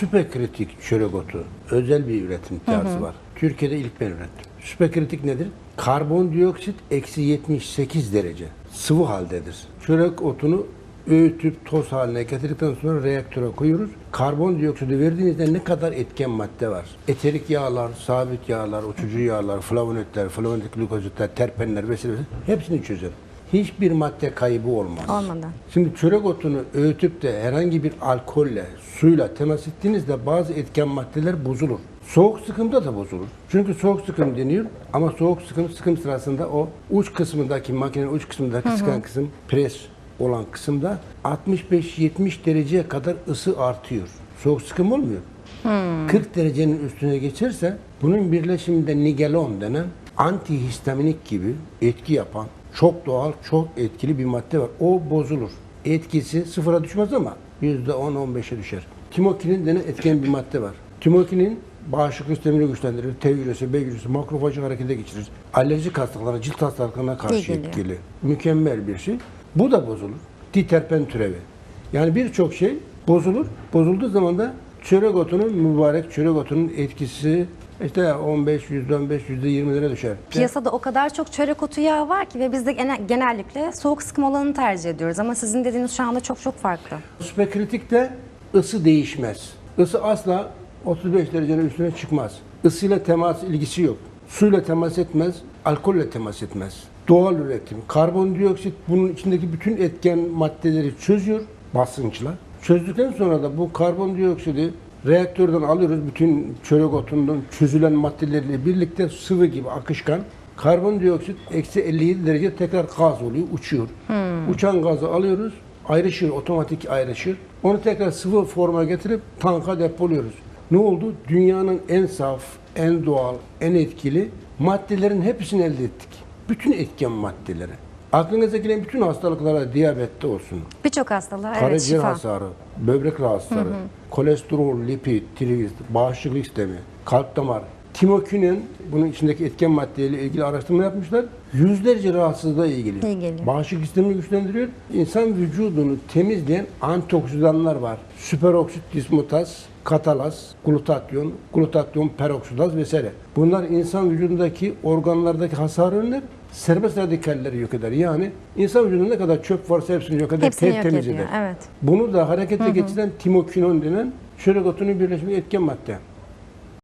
Süperkritik çörek otu özel bir üretim tarzı var. Türkiye'de ilk ben ürettim. Süperkritik nedir? Karbondioksit eksi 78 derece sıvı haldedir. Çörek otunu öğütüp toz haline getirdikten sonra reaktöre koyuyoruz. Karbondioksidi verdiğinizde ne kadar etken madde var? Eterik yağlar, sabit yağlar, uçucu yağlar, flavonoidler, flavonoid glukozitler, terpenler vesaire hepsini çözer. Hiçbir madde kaybı olmaz. Olmadan. Şimdi çörek otunu öğütüp de herhangi bir alkolle, suyla temas ettiğinizde bazı etken maddeler bozulur. Soğuk sıkımda da bozulur. Çünkü soğuk sıkım deniyor ama soğuk sıkım sıkım sırasında o uç kısmındaki makinenin uç kısmındaki sıkan kısım pres olan kısımda 65-70 dereceye kadar ısı artıyor. Soğuk sıkım olmuyor. 40 derecenin üstüne geçerse bunun birleşiminde nigelon denen antihistaminik gibi etki yapan çok doğal, çok etkili bir madde var. O bozulur. Etkisi sıfıra düşmez ama %10-15'e düşer. Timokinin denen etken bir madde var. Timokinin bağışıklık sistemini güçlendirir, T hücresi, B hücresi, makrofajı harekete geçirir. Alerjik hastalıklara, cilt hastalıklarına karşı etkili. Mükemmel bir şey. Bu da bozulur. Diterpen türevi. Yani birçok şey bozulur. Bozulduğu zaman da çörek otunun mübarek çörek otunun etkisi işte 15, %15, %20'lere düşer. Piyasada o kadar çok çörek otu yağı var ki ve biz de gene- genellikle soğuk sıkım olanını tercih ediyoruz. Ama sizin dediğiniz şu anda çok çok farklı. Süperkritikte ısı değişmez. Isı asla 35 derecenin üstüne çıkmaz. Isıyla temas ilgisi yok. Suyla temas etmez, alkolle temas etmez. Doğal üretim. Karbondioksit bunun içindeki bütün etken maddeleri çözüyor basınçla. Çözdükten sonra da bu karbondioksidi reaktörden alıyoruz. Bütün çörek otundan çözülen maddeleriyle birlikte sıvı gibi akışkan. Karbondioksit eksi 57 derece tekrar gaz oluyor, uçuyor. Uçan gazı alıyoruz, ayrışır, otomatik ayrışır. Onu tekrar sıvı forma getirip tanka depoluyoruz. Ne oldu? Dünyanın en saf, en doğal, en etkili maddelerin hepsini elde ettik. Bütün etken maddeleri. Aklınıza gelen bütün hastalıklara diyabette olsun, Birçok hastalığa evet karaciğer şifa. hasarı, böbrek rahatsızları, kolesterol, lipid, triglisserit, bağışıklık sistemi, kalp damar, timokinin bunun içindeki etken maddeyle ilgili araştırma yapmışlar. Yüzlerce rahatsızlığa. İyi geliyor. Bağışıklık sistemini güçlendiriyor. İnsan vücudunu temizleyen antioksidanlar var. Süperoksit dismutaz, katalas, glutatyon, glutatyon peroksidaz vesaire. Bunlar insan vücudundaki organlardaki hasarı önler, serbest radikalleri yok eder. Yani insan vücudunda ne kadar çöp varsa hepsini yok eder, Hepsini yok ediyor. eder. Evet. Bunu da harekete geçiren timokinon denen çörek otunun birleşimi etken madde.